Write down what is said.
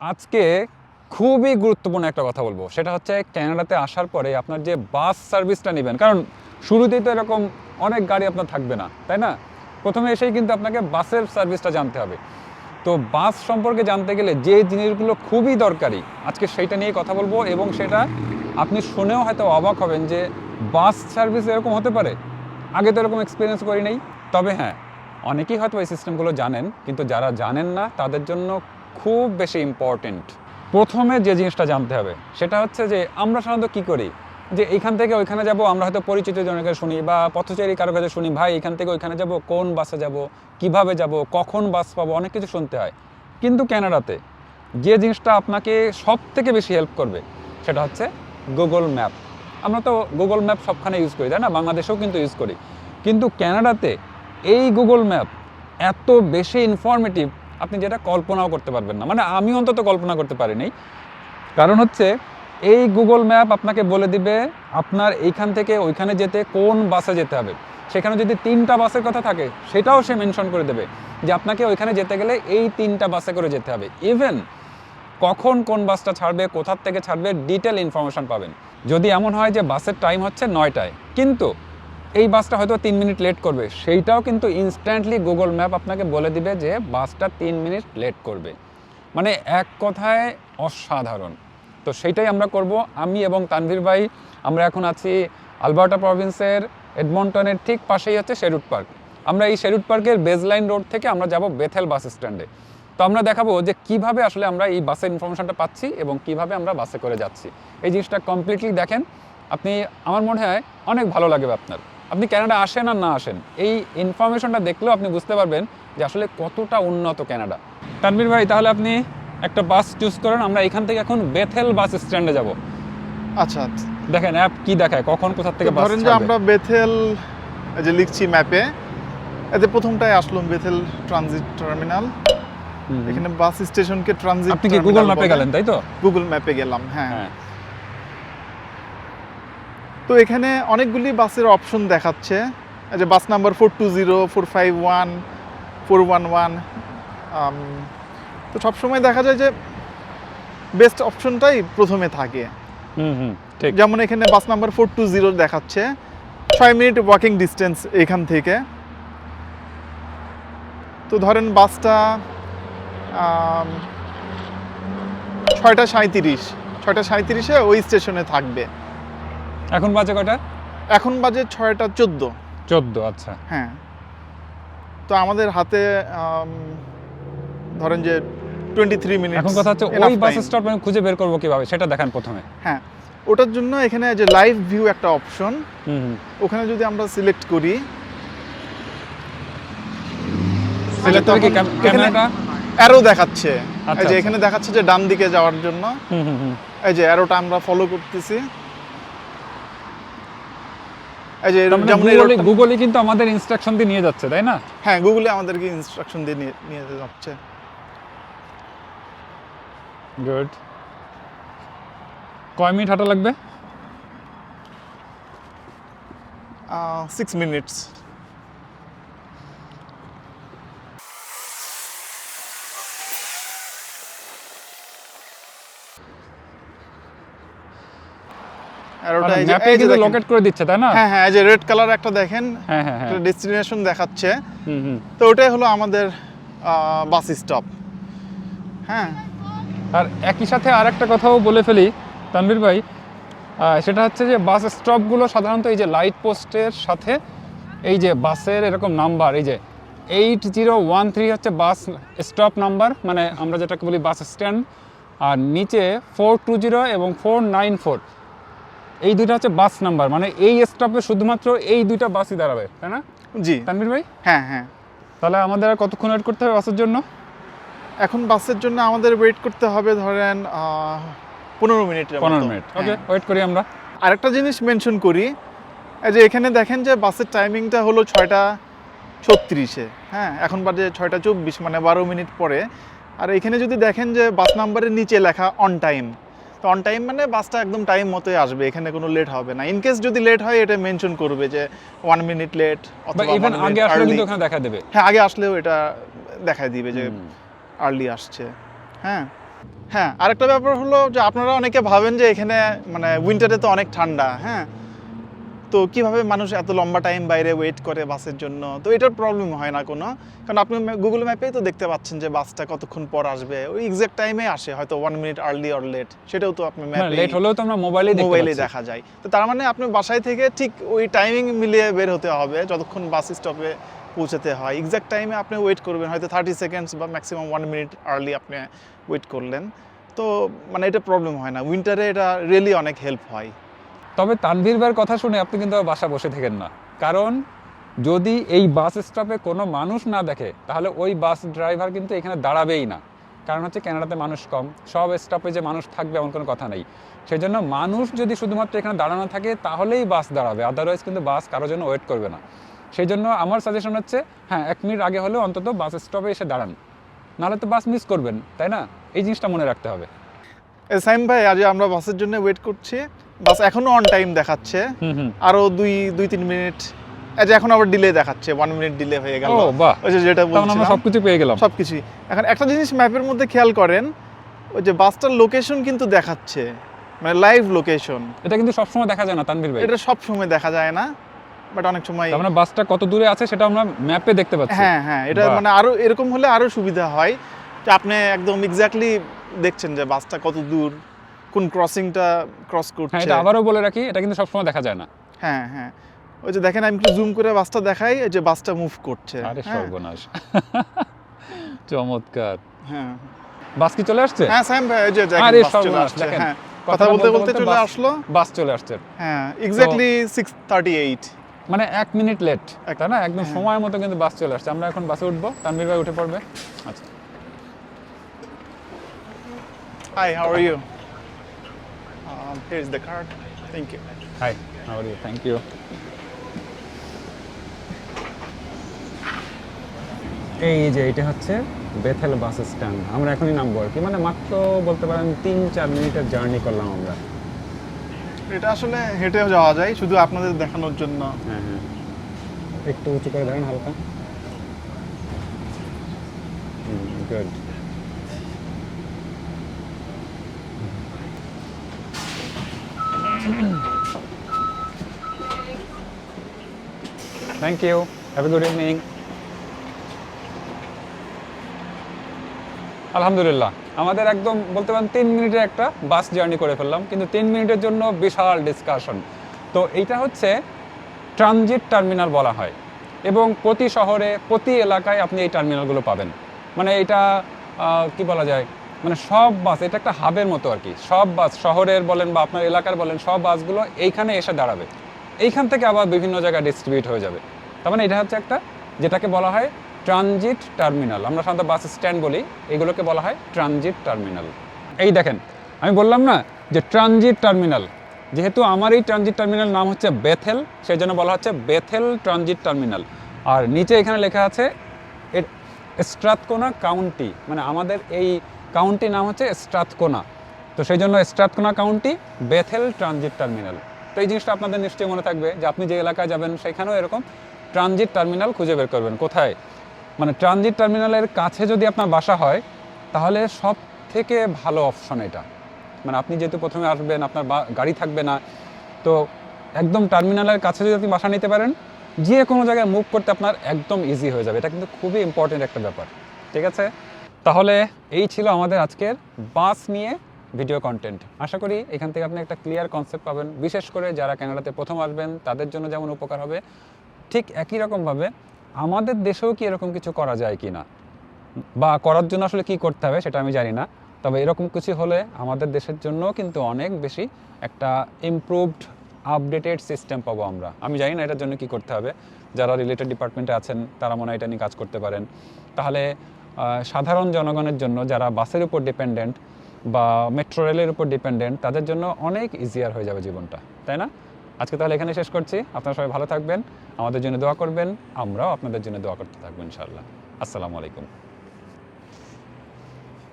আজকে খুবই গুরুত্বপূর্ণ একটা কথা বলব। সেটা হচ্ছে ক্যানাডাতে আসার পরে আপনার যে বাস সার্ভিসটা নেবেন, কারণ শুরুতেই তো এরকম অনেক গাড়ি আপনার থাকবে না, তাই না? প্রথমে এসেই কিন্তু আপনাকে বাসের সার্ভিসটা জানতে হবে। তো বাস সম্পর্কে জানতে গেলে যে জিনিসগুলো খুবই দরকারি, আজকে সেইটা নিয়ে কথা বলব এবং সেটা আপনি শুনেও হয়তো অবাক হবেন যে বাস সার্ভিস এরকম হতে পারে। আগে তো এরকম এক্সপিরিয়েন্স করি নাই। তবে হ্যাঁ অনেকেই হয়তো এই সিস্টেমগুলো জানেন, কিন্তু যারা জানেন না, তাদের জন্য খুব বেশি ইম্পর্টেন্ট প্রথমে যে জিনিসটা জানতে হবে, সেটা হচ্ছে যে আমরা সাধারণত কী করি? যে এইখান থেকে ওইখানে যাব, আমরা হয়তো পরিচিত জনের কাছে শুনি বা পথচারী কারও কাছে শুনি, ভাই এখান থেকে ওইখানে যাব, কোন বাসে যাব, কীভাবে যাব, কখন বাস পাবো? অনেক কিছু শুনতে হয়। কিন্তু ক্যানাডাতে যে জিনিসটা আপনাকে সব থেকে বেশি হেল্প করবে, সেটা হচ্ছে গুগল ম্যাপ আমরা তো গুগল ম্যাপ সবখানে ইউজ করি, তাই না? বাংলাদেশেও কিন্তু ইউজ করি। কিন্তু ক্যানাডাতে এই গুগল ম্যাপ এত বেশি ইনফরমেটিভ আপনি যেটা কল্পনাও করতে পারবেন না। মানে আমি অন্তত কল্পনা করতে পারিনি। কারণ হচ্ছে, এই গুগল ম্যাপ আপনাকে বলে দিবে, আপনার এইখান থেকে ওইখানে যেতে কোন বাসে যেতে হবে। সেখানে যদি তিনটা বাসের কথা থাকে, সেটাও সে মেনশন করে দেবে যে আপনাকে ওইখানে যেতে গেলে এই তিনটা বাসে করে যেতে হবে। ইভেন কখন কোন বাসটা ছাড়বে, কোথার থেকে ছাড়বে ডিটেল ইনফরমেশন পাবেন। যদি এমন হয় যে বাসের টাইম হচ্ছে নয়টায়। কিন্তু এই বাসটা হয়তো তিন মিনিট লেট করবে। সেইটাও কিন্তু ইনস্ট্যান্টলি গুগল ম্যাপ আপনাকে বলে দিবে যে বাসটা তিন মিনিট লেট করবে। মানে এক কথায় অসাধারণ। তো সেইটাই আমরা করব। আমি এবং তানভীর ভাই, আমরা এখন আছি আলবার্টা প্রভিন্সের এডমন্টনের ঠিক পাশেই হচ্ছে শেরুট পার্ক আমরা এই শেরুট পার্কের বেজলাইন রোড থেকে আমরা যাব বেথেল বাস স্ট্যান্ডে তো আমরা দেখাবো যে কীভাবে আসলে আমরা এই বাসের ইনফরমেশনটা পাচ্ছি এবং কীভাবে আমরা বাসে করে যাচ্ছি। এই জিনিসটা কমপ্লিটলি দেখেন। আপনি, আমার মনে হয় অনেক ভালো লাগবে আপনার। আপনি ক্যানাডা আসেন আর না আসেন এই ইনফরমেশনটা দেখলেও আপনি বুঝতে পারবেন যে আসলে কতটা উন্নত ক্যানাডা তানভীর ভাই তাহলে আপনি একটা বাস চুজ করেন আমরা এখান থেকে এখন বেথেল বাস স্ট্যান্ডে যাব। আচ্ছা। দেখেন অ্যাপ কি দেখায় কখন কোথা থেকে বাস ধরেন যে আমরা বেথেল যে লিখছি ম্যাপে এতে প্রথমটায় আসলাম বেথেল ট্রানজিট টার্মিনাল এখানে বাস স্টেশনকে ট্রানজিট আপনি কি গুগল ম্যাপে গেলেন তাই তো? গুগল ম্যাপে গেলাম হ্যাঁ। হ্যাঁ। তো এখানে অনেকগুলি বাসের অপশন দেখাচ্ছে। যে bus number four two zero four five one four one one তো সবসময় দেখা যায় যে বেস্ট অপশনটাই প্রথমে থাকে। হুম হুম ঠিক। যেমন এখানে bus number four two zero দেখাচ্ছে। ছয় মিনিট ওয়াকিং ডিস্টেন্স এখান থেকে। তো ধরেন বাসটা ছয়টা সাঁত্রিশ ছয়টা সাঁত্রিশে ওই স্টেশনে থাকবে। এখন বাজে কটা এখন বাজে ছয়টা চোদ্দ। চোদ্দ আচ্ছা। হ্যাঁ। তো আমাদের হাতে ধরেন যে টোয়েন্টি থ্রি মিনিট এখন কথা হচ্ছে ওই বাস স্টপ আমি খুঁজে বের করব কীভাবে? সেটা দেখান প্রথমে। হ্যাঁ। ওটার জন্য এখানে যে লাইভ ভিউ একটা অপশন ওখানে যদি আমরা সিলেক্ট করি অ্যারো দেখাচ্ছে। আচ্ছা, এই যে আচ্ছা। এখানে দেখাচ্ছে যে ডান দিকে যাওয়ার জন্য। হুম হুম হুম। এই যে অ্যারোটা আমরা ফলো করতেছি। এই যে মানে যেমন গুগলে কিন্তু আমাদের ইনস্ট্রাকশন দিয়ে নিয়ে যাচ্ছে তাই না? হ্যাঁ গুগলে আমাদেরকে ইনস্ট্রাকশন দিয়ে নিয়ে- নিয়ে যাচ্ছে। গুড কয় মিনিট হাঁটা লাগবে? সিক্স মিনিটস এই যে কিন্তু লোকেট করে দিচ্ছে তাই না? হ্যাঁ হ্যাঁ এই যে রেড কালার একটা দেখেন। হ্যাঁ হ্যাঁ হ্যাঁ। একটা ডেস্টিনেশন দেখাচ্ছে। হুম হুম। তো ওটাই হলো আমাদের বাস স্টপ হ্যাঁ। আর একই সাথে আরেকটা কথাও বলে ফেলি তানভীর ভাই। সেটা হচ্ছে যে বাস স্টপগুলো সাধারণত এই যে লাইট পোস্টের সাথে এই যে বাসের এরকম নাম্বার এই যে এইট জিরো ওয়ান থ্রি হচ্ছে বাস স্টপ নাম্বার মানে আমরা যেটাকে বলি বাস স্ট্যান্ড আর নিচে ফোর টু জিরো এবং ফোর নাইন ফোর এই দুইটা হচ্ছে বাস নাম্বার মানে এই স্টপে শুধুমাত্র এই দুইটা বাসই দাঁড়াবে তাই না? জি। তানভীর ভাই? হ্যাঁ হ্যাঁ। তাহলে আমাদের আর কতক্ষণ ওয়েট করতে হবে বাসের জন্য? এখন বাসের জন্য আমাদের ওয়েট করতে হবে ধরেন পনেরো মিনিট পনেরো মিনিট। ওকে ওয়েট করি আমরা। আরেকটা জিনিস মেনশন করি এই যে এখানে দেখেন যে বাসের টাইমিংটা হলো ছয়টা ছত্রিশে। হ্যাঁ এখন বাজে ছয়টা চব্বিশ মানে বারো মিনিট পরে। আর এখানে যদি দেখেন যে বাস নাম্বারের নিচে লেখা অন টাইম তো অন টাইম মানে বাসটা একদম টাইম মতোই আসবে এখানে কোনো লেট হবে না। ইন কেস যদি লেট হয় এটা মেনশন করবে যে ওয়ান মিনিট লেট অথবা ইভেন আগে আসলে কিন্তু ওখানে দেখা দেবে। হ্যাঁ আগে আসলেও এটা দেখায় দিবে যে আর্লি আসছে। হ্যাঁ হ্যাঁ আরেকটা ব্যাপার হলো যে আপনারা অনেকে ভাবেন যে এখানে মানে উইন্টারে তো অনেক ঠান্ডা হ্যাঁ? তো কীভাবে মানুষ এত লম্বা টাইম বাইরে ওয়েট করে বাসের জন্য? তো এটার প্রবলেম হয় না কোনো। কারণ আপনি গুগল ম্যাপেই তো দেখতে পাচ্ছেন যে বাসটা কতক্ষণ পর আসবে। ওই এক্সাক্ট টাইমে আসে হয়তো one minute early or late সেটাও তো আপনি ম্যাপে লেট হলেও তো আমরা মোবাইলে মোবাইলে দেখা যায়। তো তার মানে আপনি বাসায় থেকে ঠিক ওই টাইমিং মিলিয়ে বের হতে হবে যতক্ষণ বাস স্টপে পৌঁছাতে হয়। এক্সাক্ট টাইমে আপনি ওয়েট করবেন হয়তো থার্টি সেকেন্ডস বা ম্যাক্সিমাম ওয়ান মিনিট আর্লি আপনি ওয়েট করলেন। তো মানে এটা প্রবলেম হয় না। উইন্টারে এটা রিয়েলি অনেক হেল্প হয়। তবে তানভীর ভাইয়ের কথা শুনে আপনি কিন্তু বাসা বসে থাকেন না। কারণ যদি এই বাস স্টপে কোনো মানুষ না দেখে, তাহলে ওই বাস ড্রাইভার কিন্তু এখানে দাঁড়াবেই না। কারণ হচ্ছে কানাডাতে মানুষ কম, সব স্টপে যে মানুষ থাকবে এমন কোনো কথা নেই। সেই জন্য মানুষ যদি শুধুমাত্র এখানে দাঁড়ানো থাকে, তাহলেই বাস দাঁড়াবে আদারওয়াইজ কিন্তু বাস কারোর জন্য ওয়েট করবে না। সেই জন্য আমার সাজেশন হচ্ছে হ্যাঁ এক মিনিট আগে হলেও অন্তত বাস স্টপে এসে দাঁড়ান। নাহলে তো বাস মিস করবেন, তাই না? এই জিনিসটা মনে রাখতে হবে। সাইম ভাই, আজ আমরা বাসের জন্য ওয়েট করছি। বাস এখনও অন টাইম দেখাচ্ছে। আরও দুই দুই তিন মিনিট আজ এখন আবার ডিলে দেখাচ্ছে ওয়ান মিনিট ডিলে হয়ে গেল। ওই যে যেটা তখন আমরা সবকিছু পেয়ে গেলাম। সবকিছুই এখন একটা জিনিস ম্যাপের মধ্যে খেয়াল করেন ওই যে বাসটার লোকেশন কিন্তু দেখাচ্ছে। মানে লাইভ লোকেশন এটা কিন্তু সবসময় দেখা যায় না তানভীর ভাই। এটা সব সময় দেখা যায় না বাট অনেক সময় তার মানে বাসটা কত দূরে আছে সেটা আমরা ম্যাপে দেখতে পাচ্ছি। হ্যাঁ হ্যাঁ এটা মানে আরও এরকম হলে আরও সুবিধা হয়। যে আপনি একদম এক্স্যাক্টলি দেখছেন যে বাসটা কত দূর। কোন ক্রসিংটা ক্রস করছে। হ্যাঁ এটা আবারও বলে রাখি এটা কিন্তু সবসময় দেখা যায় না। হ্যাঁ হ্যাঁ। ওই যে দেখেন আমি একটু জুম করে বাসটা দেখাই এই যে বাসটা মুভ করছে। আরে হ্যাঁ। সর্বনাশ। চমৎকার। হ্যাঁ। বাস কি চলে আসছে? হ্যাঁ স্যাম ভাই ওই যে দেখেন আরে বাস চলে সর্বনাশ, আসছে দেখেন। হ্যাঁ। কথা বলতে বলতে চলে বাস- আসলো। বাস চলে আসছে। হ্যাঁ এক্স্যাক্টলি সিক্স থার্টি এইট মানে এক মিনিট লেট এক- তাই না? একদম হ্যাঁ। সময় মতো কিন্তু বাস চলে আসছে। আমরা এখন বাসে উঠবো। তানভীর ভাই উঠে পড়বে। আচ্ছা। Hi how are you here is the card thank you hi how are you thank you এই যে এটা হচ্ছে বেথেল বাস স্ট্যান্ড আমরা এখনই নামবো আর কি। মানে মাত্র বলতে পারেন তিন চার মিনিটের জার্নি করলাম আমরা। এটা আসলে হেঁটেও যাওয়া যায় শুধু আপনাদের দেখানোর জন্য। হ্যাঁ হ্যাঁ। একটু উঁচু করে দাঁড়ান হালকা। Good thank you have a good evening আলহামদুলিল্লাহ আমাদের একদম বলতে পারেন তিন মিনিটের একটা বাস জার্নি করে ফেললাম, কিন্তু তিন মিনিটের জন্য বিশাল ডিসকাশন তো এইটা হচ্ছে ট্রানজিট টার্মিনাল বলা হয়, এবং প্রতি শহরে, প্রতি এলাকায় আপনি এই টার্মিনালগুলো পাবেন। মানে এটা কি বলা যায়? মানে সব বাস, এটা একটা হাবের মতো আর কি। সব বাস, শহরের বলেন বা আপনার এলাকার বলেন, সব বাসগুলো এইখানে এসে দাঁড়াবে। এইখান থেকে আবার বিভিন্ন জায়গায় ডিস্ট্রিবিউট হয়ে যাবে। তার মানে এটা হচ্ছে একটা, যেটাকে বলা হয় ট্রানজিট টার্মিনাল আমরা সাধারণত বাস স্ট্যান্ড বলি, এগুলোকে বলা হয় ট্রানজিট টার্মিনাল এই দেখেন, আমি বললাম না যে ট্রানজিট টার্মিনাল যেহেতু আমার এই ট্রানজিট টার্মিনাল নাম হচ্ছে বেথেল সেই জন্য বলা হচ্ছে বেথেল ট্রানজিট টার্মিনাল আর নিচে এখানে লেখা আছে স্ট্রাতকোনা কাউন্টি মানে আমাদের এই কাউন্টি নাম হচ্ছে স্ট্রাতকোনা তো সেই জন্য Strathcona County Bethel Transit Terminal তো এই জিনিসটা আপনাদের নিশ্চয়ই মনে থাকবে যে আপনি যে এলাকায় যাবেন সেখানেও এরকম ট্রানজিট টার্মিনাল খুঁজে বের করবেন। কোথায়? মানে ট্রানজিট টার্মিনালের কাছে যদি আপনার বাসা হয়, তাহলে সব থেকে ভালো অপশন এটা। মানে আপনি যেহেতু প্রথমে আসবেন, আপনার গাড়ি থাকবে না, তো একদম টার্মিনালের কাছে যদি আপনি বাসা নিতে পারেন, যে কোনো জায়গায় মুভ করতে আপনার একদম ইজি হয়ে যাবে। এটা কিন্তু খুবই ইম্পর্টেন্ট একটা ব্যাপার। ঠিক আছে? তাহলে এই ছিল আমাদের আজকের বাস নিয়ে ভিডিও কন্টেন্ট আশা করি এখান থেকে আপনি একটা ক্লিয়ার কনসেপ্ট পাবেন। বিশেষ করে যারা ক্যানাডাতে প্রথম আসবেন, তাদের জন্য যেমন উপকার হবে, ঠিক একই রকমভাবে আমাদের দেশেও কি এরকম কিছু করা যায় কি না বা করার জন্য আসলে কি করতে হবে সেটা আমি জানি না। তবে এরকম কিছু হলে আমাদের দেশের জন্য কিন্তু অনেক বেশি একটা ইমপ্রুভড আপডেটেড সিস্টেম পাবো আমরা। আমি জানি না এটার জন্য কি করতে হবে। যারা রিলেটেড ডিপার্টমেন্টে আছেন, তারা মনে হয় এটা নিয়ে কাজ করতে পারেন। তাহলে সাধারণ জনগণের জন্য যারা বাসের উপর ডিপেন্ডেন্ট বা মেট্রো রেলের উপর ডিপেন্ডেন্ট তাদের জন্য অনেক ইজিয়ার হয়ে যাবে জীবনটা, তাই না? আজকে তাহলে এখানে শেষ করছি। আপনারা সবাই ভালো থাকবেন, আমাদের জন্য দোয়া করবেন, আমরাও আপনাদের জন্য দোয়া করতে থাকব, ইনশাআল্লাহ। আসসালামু আলাইকুম।